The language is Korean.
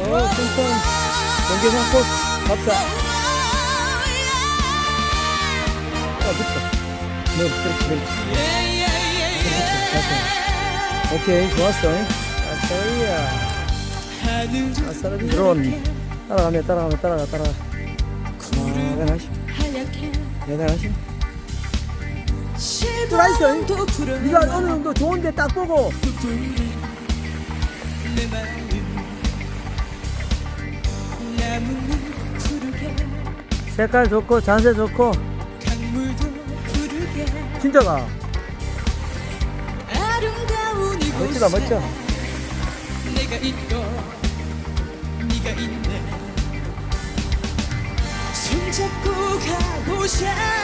어, 춘천 경계산 코스 갑사. 아, 됐다. 네, 그렇지, 그렇지. 그렇지, 오케이, 좋았어. 아싸리야. 아싸리 드론. 따라가네, 따라가네, 따라가, 따라가. 아, 대단하시. 대단하시. 들어있어. 네가 어느 정도 좋은데 딱 보고. 색깔 좋고 잔세 좋고. 진짜가. 아름다운 이곳에 멋지다 멋져. 내가 있고 네가 있네. 손잡고 가보자